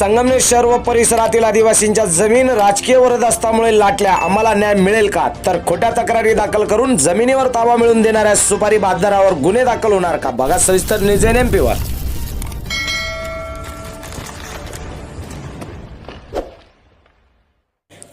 संगमनेर शहर व परिसरातील आदिवासींच्या जमीन राजकीय वरदस्तामुळे लाटल्या. आम्हाला न्याय मिळेल का? तर खोट्या तक्रारी दाखल करून जमिनीवर ताबा मिळवून देणाऱ्या सुपारी बाददारावर गुन्हे दाखल होणार का? बघा सविस्तर न्यूज एन एम पीवर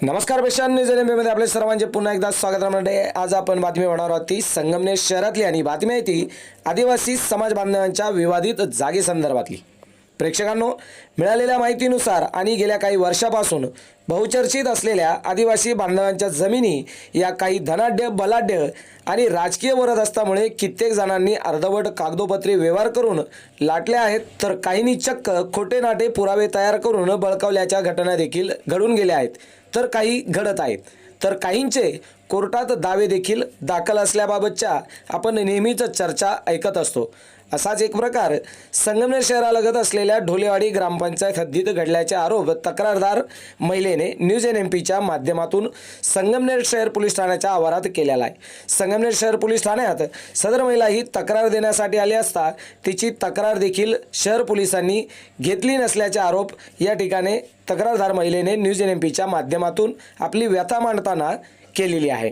नमस्कार बेशान न्यूज एनमध्ये आपले सर्वांचे पुन्हा एकदा स्वागत आहे. म्हणजे आज आपण बातमी होणार आहोत ती संगमनेर शहरातली आणि बातमी आहे ती आदिवासी समाज बांधवांच्या विवादित जागेसंदर्भातली. संदर्भातली प्रेक्षकांनो मिळालेल्या माहितीनुसार आणि गेल्या काही वर्षापासून बहुचर्चित असलेल्या आदिवासी बांधवांच्या जमिनी या काही धनाढ्य बलाढ्य आणि राजकीय वरदस्तामुळे कित्येक जणांनी अर्धवट कागदोपत्री व्यवहार करून लाटल्या आहेत. तर काहींनी चक्क खोटे नाटे पुरावे तयार करून बळकावल्याच्या घटना देखील घडून गेल्या आहेत. तर काही घडत आहेत. तर काहींचे कोर्टात दावे देखील दाखल असल्याबाबतच्या आपण नेहमीच चर्चा ऐकत असतो. असाच एक प्रकार संगमनेर शहरालगत असलेल्या ढोलेवाडी ग्रामपंचायत हद्दीत घडल्याचे आरोप तक्रारदार महिलेने न्यूज एन एम पीच्या माध्यमातून संगमनेर शहर पोलीस ठाण्याच्या आवारात केलेला आहे. संगमनेर शहर पोलीस ठाण्यात सदर महिला ही तक्रार देण्यासाठी आली असता तिची तक्रार देखील शहर पोलिसांनी घेतली नसल्याचे आरोप या ठिकाणी तक्रारदार महिलेने न्यूज एन एम पीच्या माध्यमातून आपली व्यथा मांडताना केलेली आहे.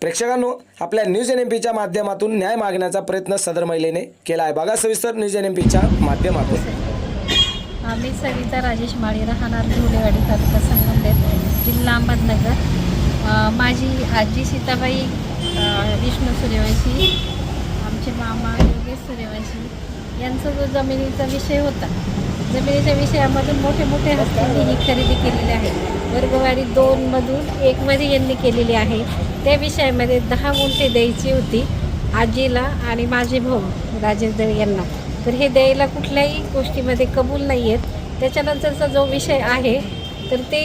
प्रेक्षकांनो आपल्या न्यूज एन एम पीच्या माध्यमातून न्याय मागण्याचा प्रयत्न सदर महिलेने केला आहे. बघा सविस्तर न्यूज एन एम पीच्या माध्यमातून. आम्ही सविता राजेश माळी राहणार धुलेवाडी तालुका संगमनेर जिल्हा अहमदनगर. माझी आजी सीताबाई विष्णू सूर्यवंशी आमचे मामा योगेश सूर्यवंशी यांचा जो जमिनीचा विषय होता जमिनीच्या विषयामधून मोठे मोठे हस्त्यांनी ही खरेदी केलेली आहे. वर्गवारी दोनमधून एकमध्ये यांनी केलेली आहे. त्या विषयामध्ये दहा गुंठे द्यायची होती आजीला आणि माझे भाऊ राजेश दळ यांना. तर हे द्यायला कुठल्याही गोष्टीमध्ये कबूल नाही आहेत त्याच्यानंतरचा जो विषय आहे तर ते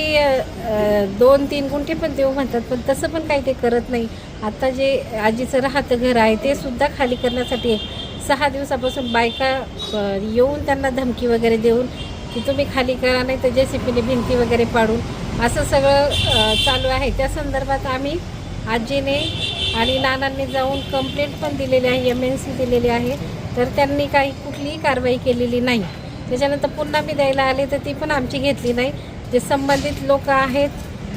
दोन तीन गुंठे पण देऊ म्हणतात पण तसं पण काही ते करत नाही. आता जे आजीचं राहतं घर आहे ते सुद्धा खाली करण्यासाठी सहा दिवसापासून बायका येऊन त्यांना धमकी वगैरे देऊन की तुम्ही खाली करा नाही तर जे सी पीने भिंती वगैरे पाडून असं सगळं चालू आहे. त्या संदर्भात आम्ही आजीने आणि नानांनी जाऊन कंप्लेंट पण दिलेली आहे एम एन सी दिलेली आहे. तर त्यांनी काही कुठलीही कारवाई केलेली नाही. त्याच्यानंतर पुन्हा मी द्यायला आले तर ती पण आमची घेतली नाही. जे संबंधित लोक आहेत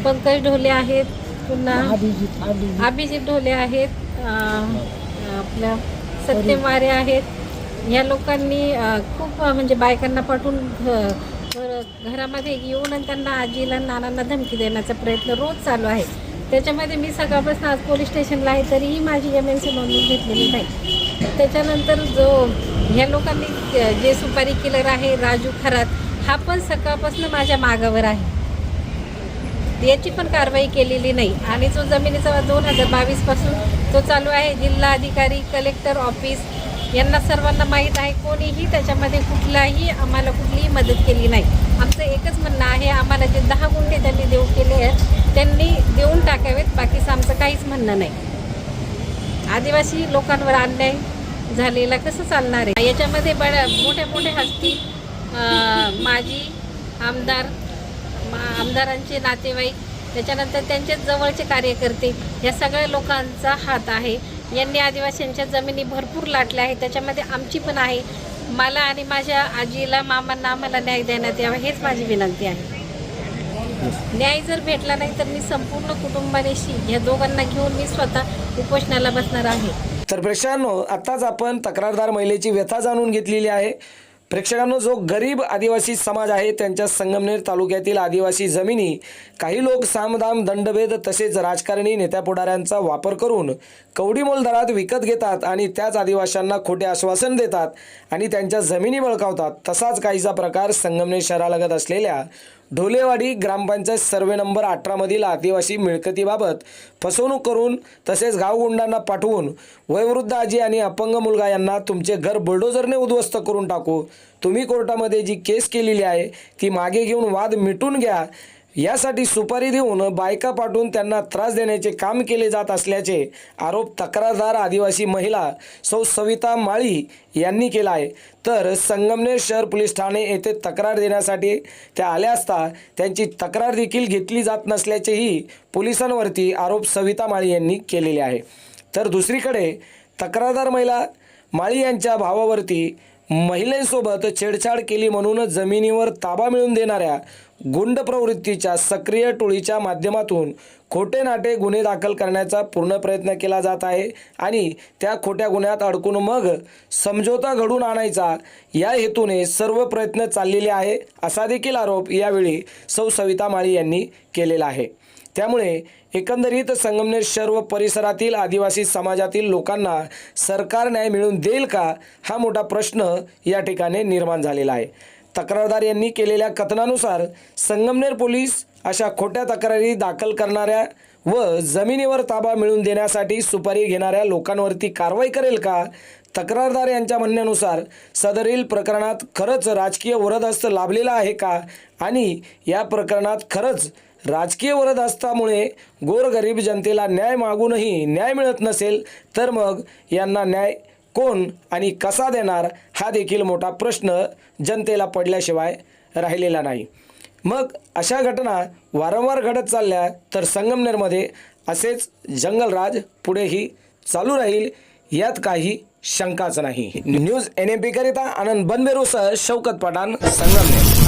पंकज ढोले आहेत पुन्हा अभिजित ढोले आहेत आपल्या सत्यमारे आहेत. या लोकांनी खूप म्हणजे बायकांना पाठवून घर- घरामध्ये येऊन आणि त्यांना आजीला नानांना धमकी देण्याचा प्रयत्न रोज चालू आहे. त्याच्यामध्ये मी सकाळपासून आज पोलीस स्टेशनला आहे तरीही माझी एम एन सी नोंदणी घेतलेली नाही. त्याच्यानंतर जो ह्या लोकांनी जे सुपारी किलर आहे राजू खरात हा पण सकाळपासून माझ्या मागावर आहे. याची पण कारवाई केलेली नाही. आणि जो जमिनीचा दोन हजार बावीसपासून तो चालू आहे. जिल्हा अधिकारी कलेक्टर ऑफिस यांना सर्वांना माहीत आहे. कोणीही त्याच्यामध्ये कुठलाही आम्हाला कुठलीही मदत केली नाही. आमचं एकच म्हणणं आहे आम्हाला जे दहा गुंठे त्यांनी देऊ केले आहेत त्यांनी देऊन टाकावेत. बाकीचं आमचं काहीच म्हणणं नाही. आदिवासी लोकांवर अन्याय झालेला कसं चालणार आहे? याच्यामध्ये बड्या मोठ्या मोठ्या हस्ती माजी आमदार मा- आमदारांचे नातेवाईक त्याच्यानंतर त्यांच्याच जवळचे कार्यकर्ते या सगळ्या लोकांचा हात आहे. यांनी आदिवासींच्या जमिनी भरपूर लाटल्या आहेत. त्याच्यामध्ये आमची पण आहे. मला आणि माझ्या आजीला मामांना आम्हाला न्याय देण्यात यावा हेच माझी विनंती आहे. न्याय जर भेटला नाही तर मी संपूर्ण कुटुंबानेशी या दोघांना घेऊन मी स्वतः उपोषणाला बसणार आहे. तर प्रेक्षकांनो आत्ताच आपण तक्रारदार महिलेची व्यथा जाणून घेतलेली आहे. प्रेक्षकांनो जो गरीब आदिवासी समाज आहे त्यांच्या संगमनेर तालुक्यातील आदिवासी जमिनी काही लोक सामदाम दंडभेद तसेच राजकारणी नेत्या पुढाऱ्यांचा वापर करून कवडीमोल दरात विकत घेतात आणि त्याच आदिवाशांना खोटे आश्वासन देतात आणि त्यांच्या जमिनी बळकावतात. तसाच काहीचा प्रकार संगमनेर शहरालगत असलेल्या ढोलेवाडी ग्रामपंचायत सर्वे नंबर अठरामधील आदिवासी मिळकतीबाबत फसवणूक करून तसेच गावगुंडांना पाठवून वयोवृद्ध आजी आणि अपंग मुलगा यांना तुमचे घर बुलडोझरने उद्ध्वस्त करून टाकू. तुम्ही कोर्टामध्ये जी केस केलेली आहे ती मागे घेऊन वाद मिटून घ्या. यासाठी सुपारी देऊन बायका पाठवून त्यांना त्रास देण्याचे काम केले जात असल्याचे आरोप तक्रारदार आदिवासी महिला सौ सविता माळी यांनी केला आहे. तर संगमनेर शहर पोलीस ठाणे येथे तक्रार देण्यासाठी त्या आल्या असता त्यांची तक्रार देखील घेतली जात नसल्याचेही पोलिसांवरती आरोप सविता माळी यांनी केलेले आहे. तर दुसरीकडे तक्रारदार महिला माळी यांच्या भावावरती महिलेसोबत छेडछाड केली म्हणून जमिनीवर ताबा मिळवून देणाऱ्या गुंड प्रवृत्तीच्या सक्रिय टोळीच्या माध्यमातून खोटे नाटे गुन्हे दाखल करण्याचा पूर्ण प्रयत्न केला जात आहे आणि त्या खोट्या गुन्ह्यात अडकून मग समझोता घडून आणायचा या हेतूने सर्व प्रयत्न चाललेले आहे असा देखील आरोप यावेळी सौ सविता माळी यांनी केलेला आहे. त्यामुळे एकंदरीत संगमनेर शहर व परिसरातील आदिवासी समाजातील लोकांना सरकार न्याय मिळवून देईल का हा मोठा प्रश्न या ठिकाणी निर्माण झालेला आहे. तक्रारदार यांनी केलेल्या कथनानुसार संगमनेर पोलीस अशा खोट्या तक्रारी दाखल करणाऱ्या व जमिनीवर ताबा मिळवून देण्यासाठी सुपारी घेणाऱ्या लोकांवरती कारवाई करेल का? तक्रारदार यांच्या म्हणण्यानुसार सदरील प्रकरणात खरंच राजकीय वरदहस्त लाभलेला आहे का? आणि या प्रकरणात खरंच राजकीय वरदहस्तामुळे गोरगरीब जनतेला न्याय मागूनही न्याय मिळत नसेल तर मग यांना न्याय कोण आणि कसा देणार हा देखील मोठा प्रश्न जनतेला पडल्याशिवाय राहिलेला नाही. मग अशा घटना वारंवार घडत चालल्या तर संगमनेरमध्ये असेच जंगलराज पुढेही चालू राहील यात काही शंकाच नाही. न्यूज एन एम करिता आनंद बनबेरूसह शौकत पठाण संगमनेर.